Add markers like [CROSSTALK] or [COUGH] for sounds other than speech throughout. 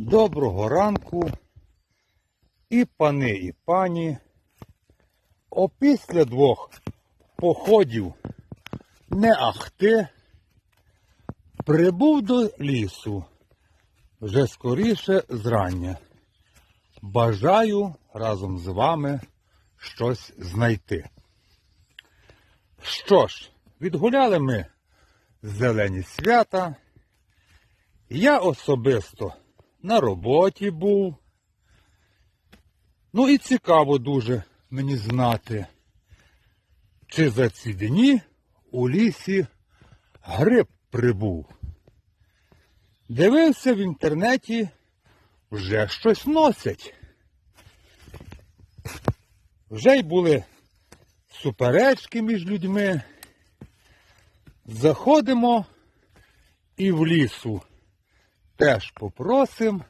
Доброго ранку, і пани, і пані. Опісля двох походів не ахти, прибув до лісу вже скоріше зрання. Бажаю разом з вами щось знайти. Що ж, відгуляли ми зелені свята. Я особисто на роботі був. Ну і цікаво дуже мені знати, чи за ці дні у лісі гриб прибув. Дивився в інтернеті, вже щось носять. Вже й були суперечки між людьми. Заходимо і в лісу теж попросим,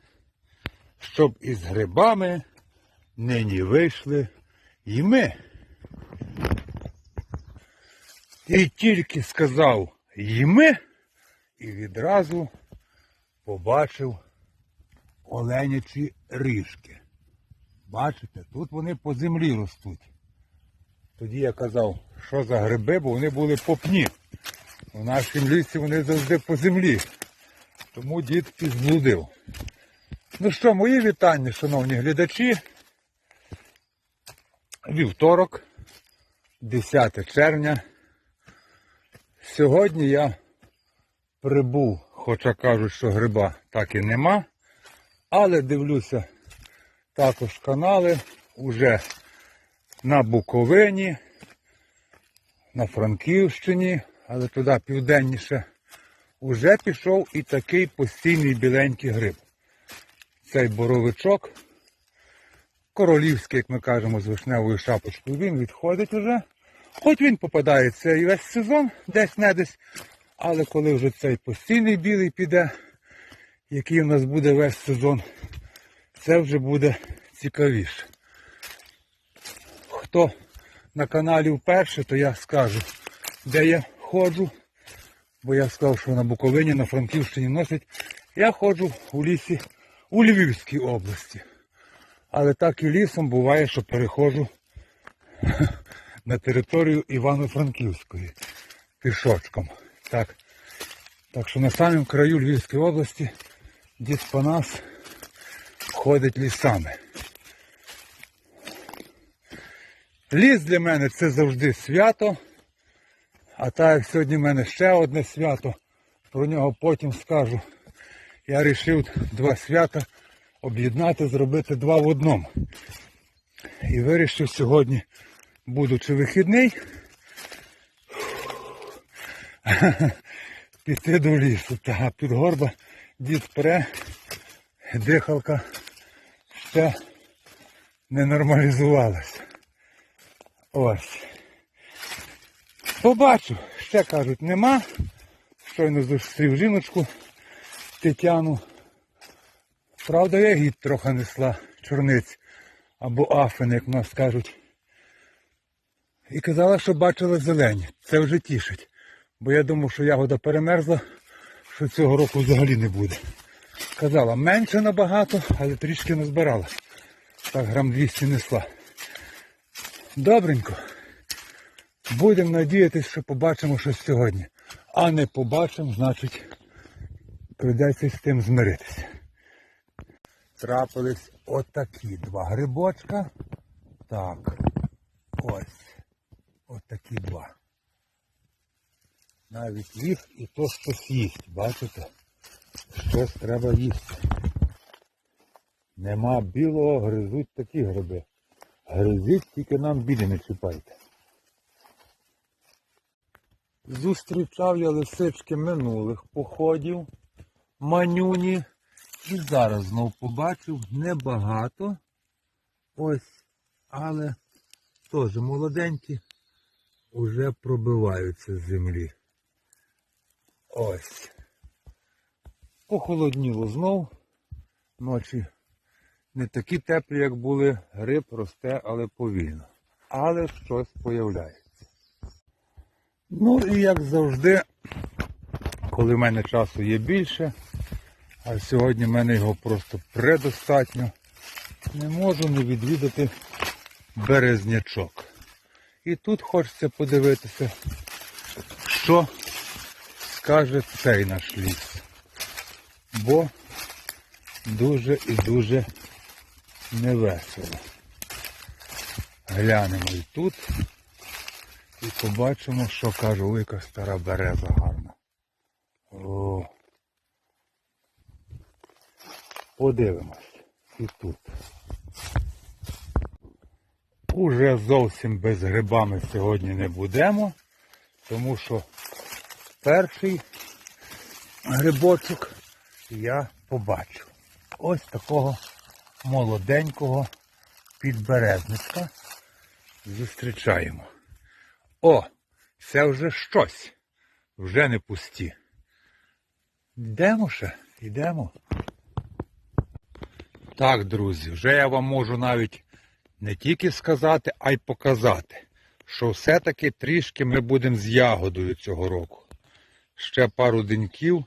щоб із грибами нині вийшли і ми. І тільки сказав і ми, і відразу побачив оленячі ріжки. Бачите, тут вони по землі ростуть. Тоді я казав, що за гриби, бо вони були по пні. У нашому лісі вони завжди по землі. Тому дід підзблудив. Ну що, мої вітання, шановні глядачі. Вівторок, 10 червня. Сьогодні я прибув, хоча кажуть, що гриба так і нема. Але дивлюся також канали уже на Буковині, на Франківщині, але туди південніше. Уже пішов і такий постійний біленький гриб. Цей боровичок, королівський, як ми кажемо, з вишневою шапочкою, він відходить уже. Хоч він попадається і весь сезон, десь не десь. Але коли вже цей постійний білий піде, який у нас буде весь сезон, це вже буде цікавіше. Хто на каналі вперше, то я скажу, де я ходжу. Бо я сказав, що на Буковині, на Франківщині носять. Я ходжу у лісі у Львівській області. Але так і лісом буває, що переходжу [LAUGHS] на територію Івано-Франківської пішочком. Так. так що на самому краю Львівської області дід Панас ходить лісами. Ліс для мене це завжди свято. А так як сьогодні в мене ще одне свято, про нього потім скажу. Я вирішив два свята об'єднати, зробити два в одному. І вирішив сьогодні, будучи вихідний, [LAUGHS] піти до лісу. Та під горба дід пре, дихалка ще не нормалізувалася. Ось. Побачу, ще кажуть, нема. Щойно зустрів жіночку Тетяну. Правда, я гід трохи несла, чорниць або афин, як в нас кажуть. І казала, що бачила зелені. Це вже тішить. Бо я думав, що ягода перемерзла, що цього року взагалі не буде. Казала, менше набагато, але трішки назбирала. Так грам 200 несла. Добренько. Будемо надіятися, що побачимо щось сьогодні. А не побачимо, значить, прийдеться з тим змиритися. Трапились отакі два грибочка. Так. Ось. Отакі два. Навіть їх і то щось їсть, бачите? Щось треба їсти. Нема білого, гризуть такі гриби. Гризіть, тільки нам білі не чіпайте. Зустрічав я лисички минулих походів, манюні. І зараз знов побачив небагато. Ось, але теж молоденькі вже пробиваються з землі. Ось. Похолодніло знов. Ночі не такі теплі, як були. Гриб росте, але повільно. Але щось появляється. Ну і як завжди, коли в мене часу є більше, А сьогодні в мене його просто предостатньо. Не можу не відвідати березнячок. І тут хочеться подивитися, що скаже цей наш ліс. Бо дуже і дуже невесело. Глянемо і тут і побачимо, що каже, яка стара береза гарна. О. Подивимось. І тут. Уже зовсім без грибами сьогодні не будемо, тому що перший грибочок я побачив. Ось такого молоденького підберезничка зустрічаємо. О, це вже щось. Вже не пусті. Йдемо ще, йдемо. Так, друзі, вже я вам можу навіть не тільки сказати, а й показати, що все-таки трішки ми будемо з ягодою цього року. Ще пару деньків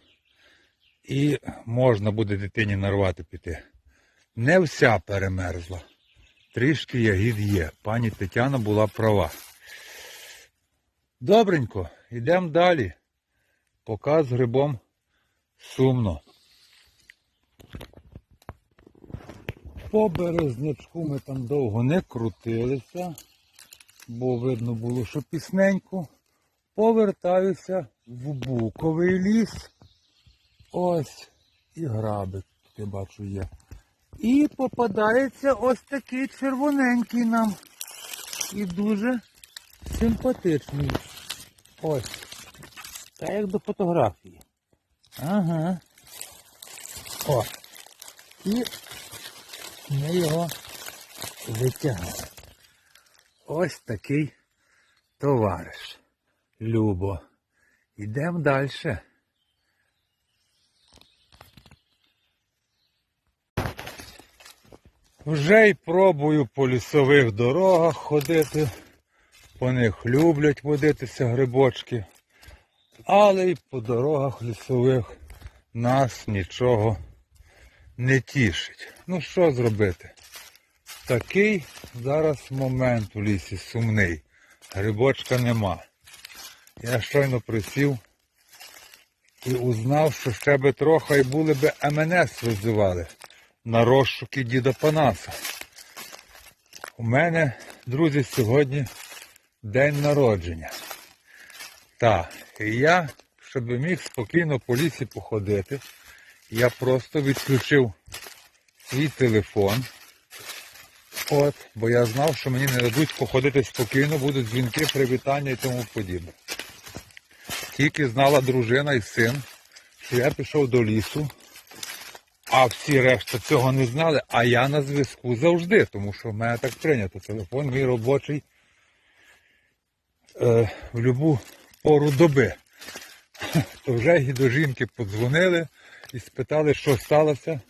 і можна буде дитині нарвати піти. Не вся перемерзла. Трішки ягід є. Пані Тетяна була права. Добренько, йдемо далі. Показ грибом сумно. По березнячку ми там довго не крутилися, бо видно було, що пісненько. Повертаюся в буковий ліс. Ось і грабик, я бачу, є. І попадається ось такий червоненький нам. І дуже симпатичний. Ось. Та як до фотографії. Ага. О. І ми його витягали. Ось такий товариш. Любо. Йдемо далі. Вже й пробую по лісових дорогах ходити. По них люблять водитися грибочки. Але й по дорогах лісових нас нічого не тішить. Ну що зробити? Такий зараз момент у лісі сумний. Грибочка нема. Я щойно присів і узнав, що ще би трохи і були би МНС визивали на розшуки діда Панаса. У мене, друзі, сьогодні день народження. Так, і я, щоб міг спокійно по лісі походити, я просто відключив свій телефон. От, бо я знав, що мені не дадуть походити спокійно, будуть дзвінки, привітання і тому подібне. Тільки знала дружина і син, що я пішов до лісу, а всі решта цього не знали, а я на зв'язку завжди, тому що в мене так прийнято. Телефон мій робочий е, в будь-яку пору доби. То вже і до жінки подзвонили і спитали, що сталося.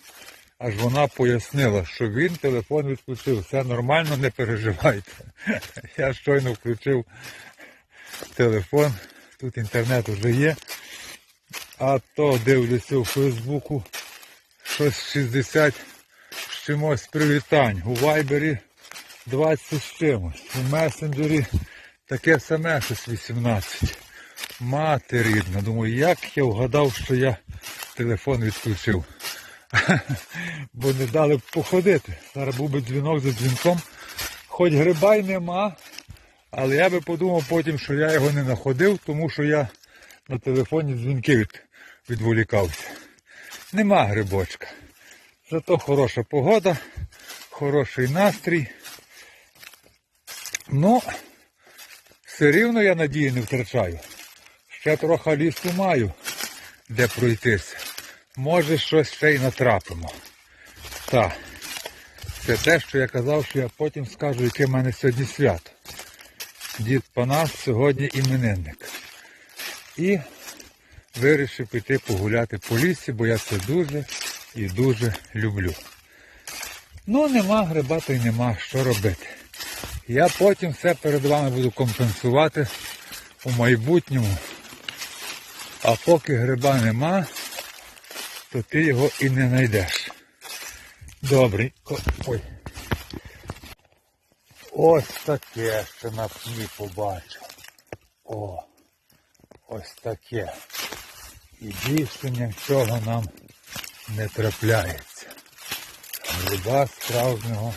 Аж вона пояснила, що він телефон відключив. Все нормально, не переживайте. [LAUGHS] Я щойно включив телефон, тут інтернет вже є. А то дивлюся у Фейсбуку щось 60 з чимось привітань. У Вайбері 20 з чимось. У месенджері таке саме щось 18. Мати рідна. Думаю, як я вгадав, що я телефон відключив. [LAUGHS] Бо не дали б походити. Зараз був би дзвінок за дзвінком. Хоч гриба й нема, але я би подумав потім, що я його не знаходив, тому що я на телефоні дзвінки від, відволікався. Нема грибочка. Зато хороша погода, хороший настрій. Ну, все рівно я надії не втрачаю. Ще трохи лісу маю, де пройтися. Може щось ще й натрапимо. Так. Це те, що я казав, що я потім скажу, яке в мене сьогодні свято. Дід Панас сьогодні іменинник. І вирішив піти погуляти по лісі, бо я це дуже і дуже люблю. Ну, нема гриба, то й нема, що робити. Я потім все перед вами буду компенсувати у майбутньому. А поки гриба нема, то ти його і не знайдеш. Добрий. Ой. Ось таке, що на пні побачив. О, ось таке. І більше нічого нам не трапляється. Гриба справжнього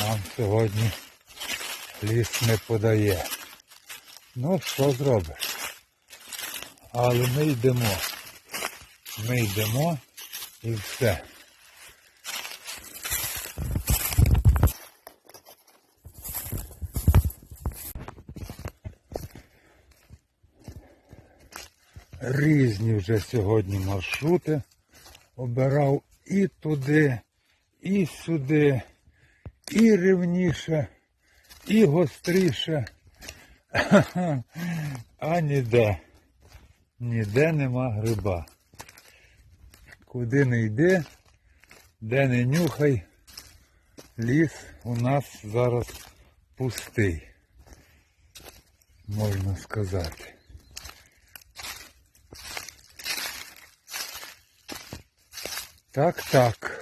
нам сьогодні ліс не подає. Ну, що зробиш? Але ми йдемо. Ми йдемо і все. Різні вже сьогодні маршрути обирав і туди, і сюди, і рівніше, і гостріше. [LAUGHS] А ніде. Ніде нема гриба. Куди не йди, де не нюхай, ліс у нас зараз пустий, можна сказати. Так, так.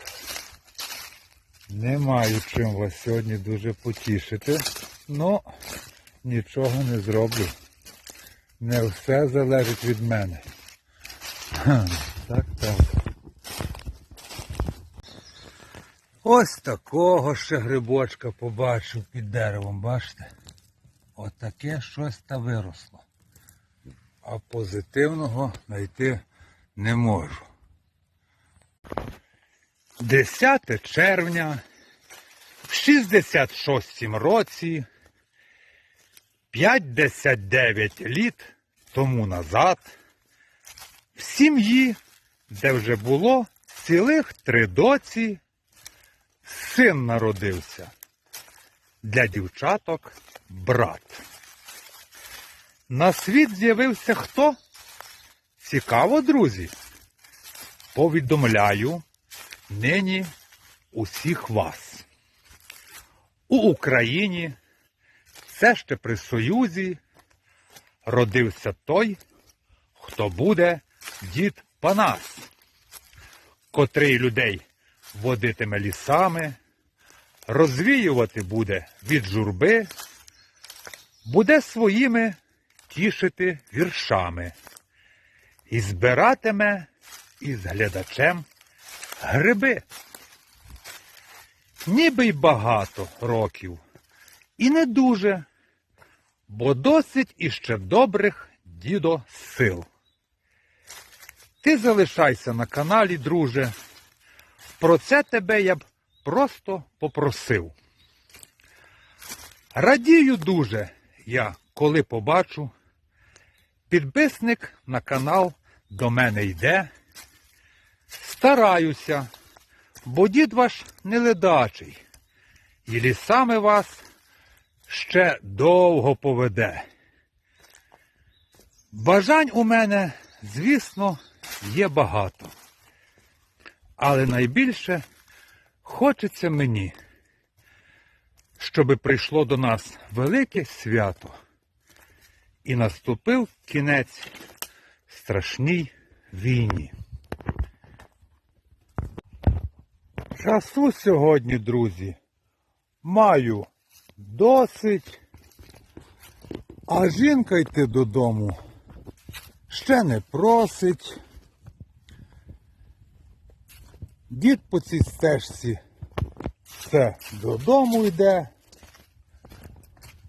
Не маю чим вас сьогодні дуже потішити, но нічого не зроблю. Не все залежить від мене. Так, так. Ось такого ще грибочка побачив під деревом, бачите? Отаке щось та виросло. А позитивного знайти не можу. 10 червня в 66 році 59 літ тому назад в сім'ї, де вже було цілих три доці, син народився. Для дівчаток брат. На світ з'явився хто? Цікаво, друзі. Повідомляю нині усіх вас. У Україні все ще при Союзі родився той, хто буде дід Панас, котрий людей водитиме лісами, розвіювати буде від журби, буде своїми тішити віршами і збиратиме із глядачем гриби. Ніби й багато років, і не дуже, бо досить іще добрих дідо сил. Ти залишайся на каналі, друже. Про це тебе я б просто попросив. Радію дуже я, коли побачу, підписник на канал до мене йде. Стараюся, бо дід ваш не ледачий, і лісами вас ще довго поведе. Бажань у мене, звісно, є багато. Але найбільше хочеться мені, щоби прийшло до нас велике свято і наступив кінець страшній війні. Часу сьогодні, друзі, маю досить, а жінка йти додому ще не просить. Дід по цій стежці все додому йде,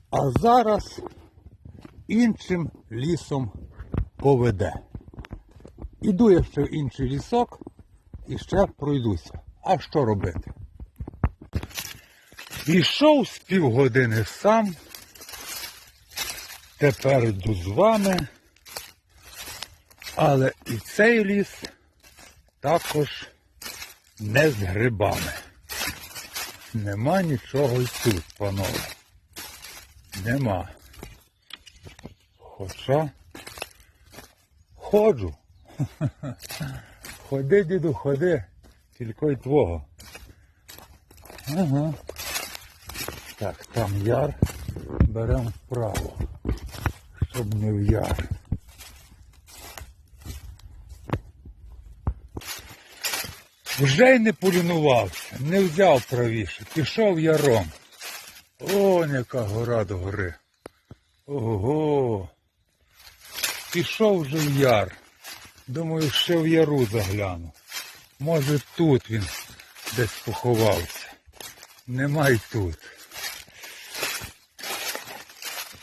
а зараз іншим лісом поведе. Іду я ще в інший лісок і ще пройдуся. А що робити? Ішов з півгодини сам. Тепер йду з вами. Але і цей ліс також не з грибами. Нема нічого й тут, панове. Нема. Хоча ходжу. [LAUGHS] Ходи, діду, ходи. Тільки й твого. Ага. Так, там яр. Беремо вправо. Щоб не в яр. Вже й не полінувався, не взяв правіше, пішов яром. О, яка гора до гори. Ого. Пішов вже в яр. Думаю, ще в яру загляну. Може тут він десь поховався. Нема й тут.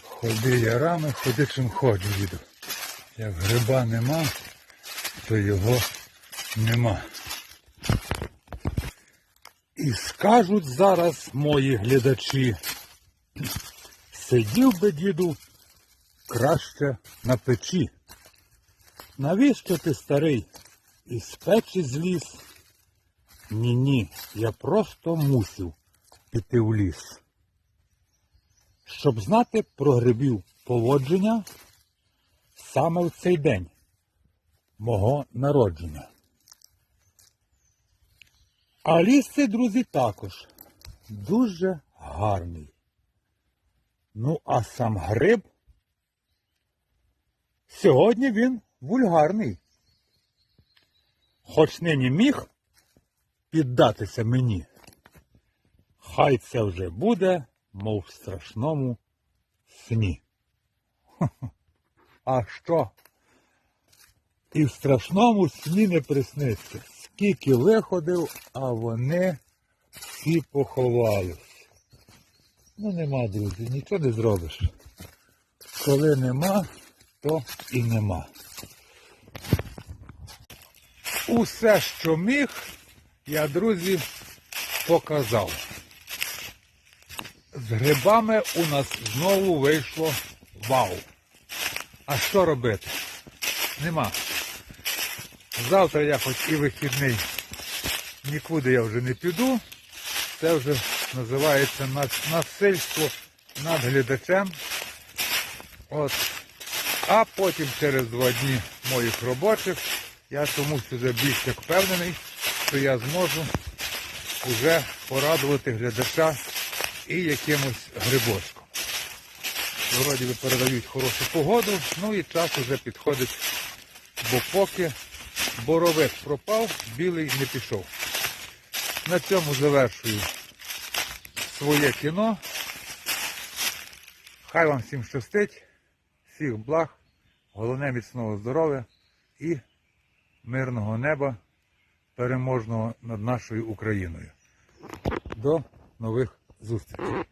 Ходи ярами, ходи чим ходжу, діду. Як гриба нема, то його нема. І скажуть зараз мої глядачі, сидів би діду краще на печі. Навіщо ти старий із печі зліз? Ні-ні, я просто мусив піти в ліс. Щоб знати про грибів поводження саме в цей день мого народження. А ліс цей, друзі, також дуже гарний. Ну, а сам гриб сьогодні він вульгарний. Хоч нині міг піддатися мені. Хай це вже буде, мов в страшному сні. [LAUGHS] А що? І в страшному сні не присниться. Скільки виходив, а вони всі поховались. Ну нема, друзі, нічого не зробиш. Коли нема, то і нема. Усе, що міг, я, друзі, показав. З грибами у нас знову вийшло вау. А що робити? Нема. Завтра я хоч і вихідний, нікуди я вже не піду. Це вже називається насильство над глядачем. От. А потім через два дні моїх робочих я тому сюди більш як впевнений, що я зможу вже порадувати глядача і якимось грибочком. Вроді би передають хорошу погоду, ну і час вже підходить, бо поки боровик пропав, білий не пішов. На цьому завершую своє кіно. Хай вам всім щастить, всіх благ, головне міцного здоров'я і мирного неба, переможного над нашою Україною. До нових зустрічей.